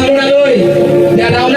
সালোনা লই দেখাও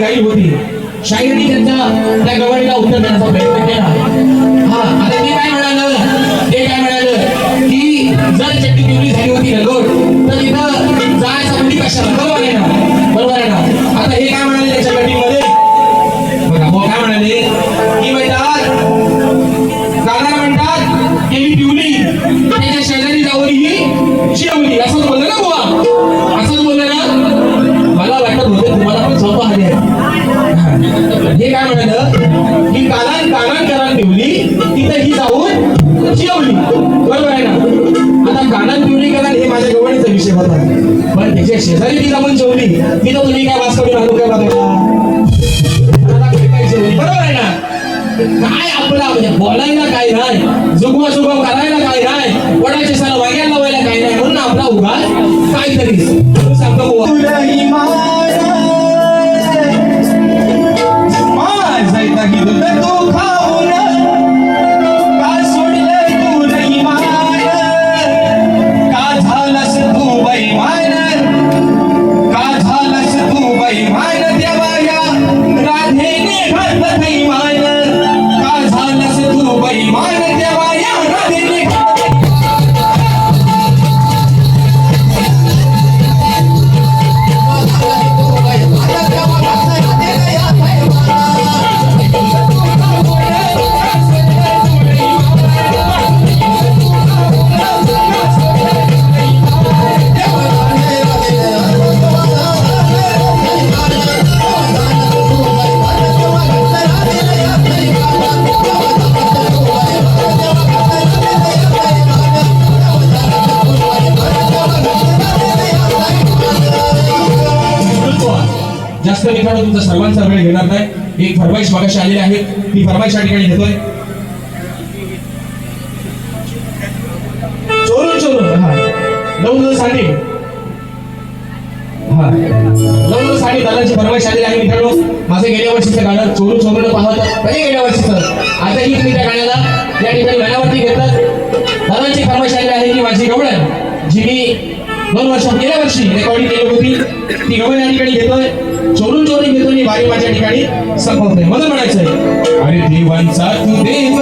गाई होती शायरी त्यांच्या त्या होता पण त्याच्या शेजारी तिला पण जेवली. तिथं तुम्ही काय वास करून आलो काय बघायला बरोबर आहे ना? काय आपला म्हणजे बोलायला काय नाही जुगवा जुगव करायला काय नाही कोणाचे तुमचा सर्वांचा वेळ घेणार नाही. एक फरमाईश मागाशी आलेली आहे. ती फरमाईश या ठिकाणी घेतोय. चोरून चोरून. नऊ दादाची फरमाईश आलेली आहे गेल्या वर्षीचं चोरून चोरून त्या ठिकाणी घेतात आहे की माझी गवळण जी मी दोन वर्षात गेल्या वर्षी रेकॉर्डिंग केली होती. ती गवळ या ठिकाणी घेतोय. चोरून चोरून घेतोय. बारी माझ्या ठिकाणी संपवतोय. मला म्हणायचंय अरे देवांचा तू देव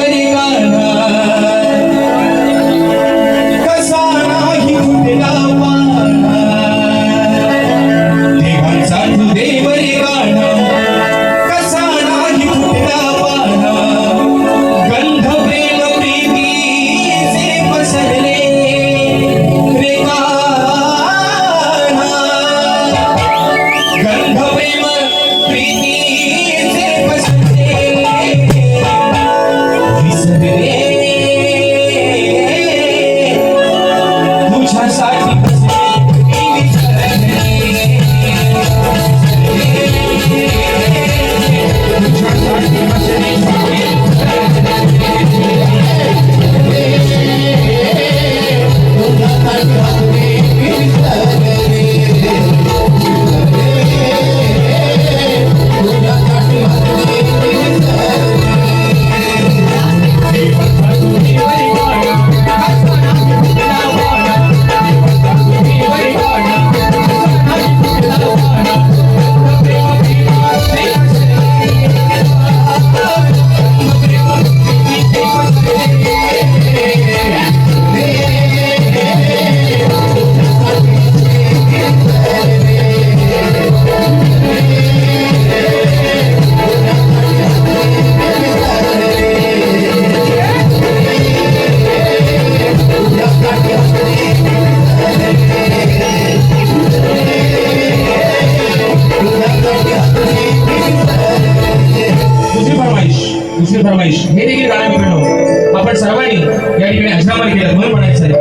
मुश्किल फरमाईश हे देखील गाणं मित्रांनो आपण सर्वांनी या ठिकाणी अजरामर केलं. म्हणून म्हणायचं आहे.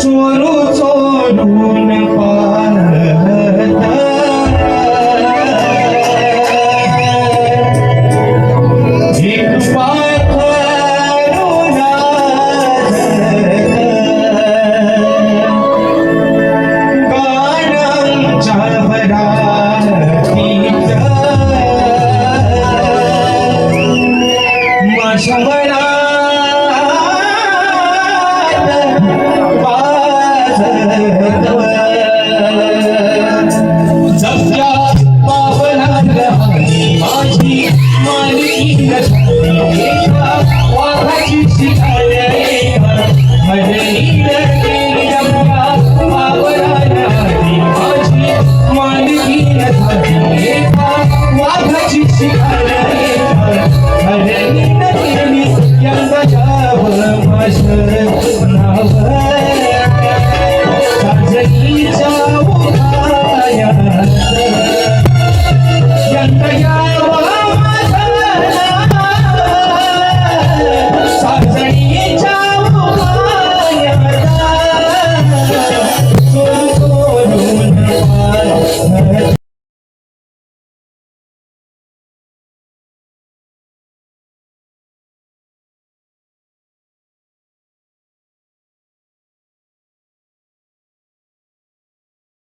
चोरू चोरून Shabana.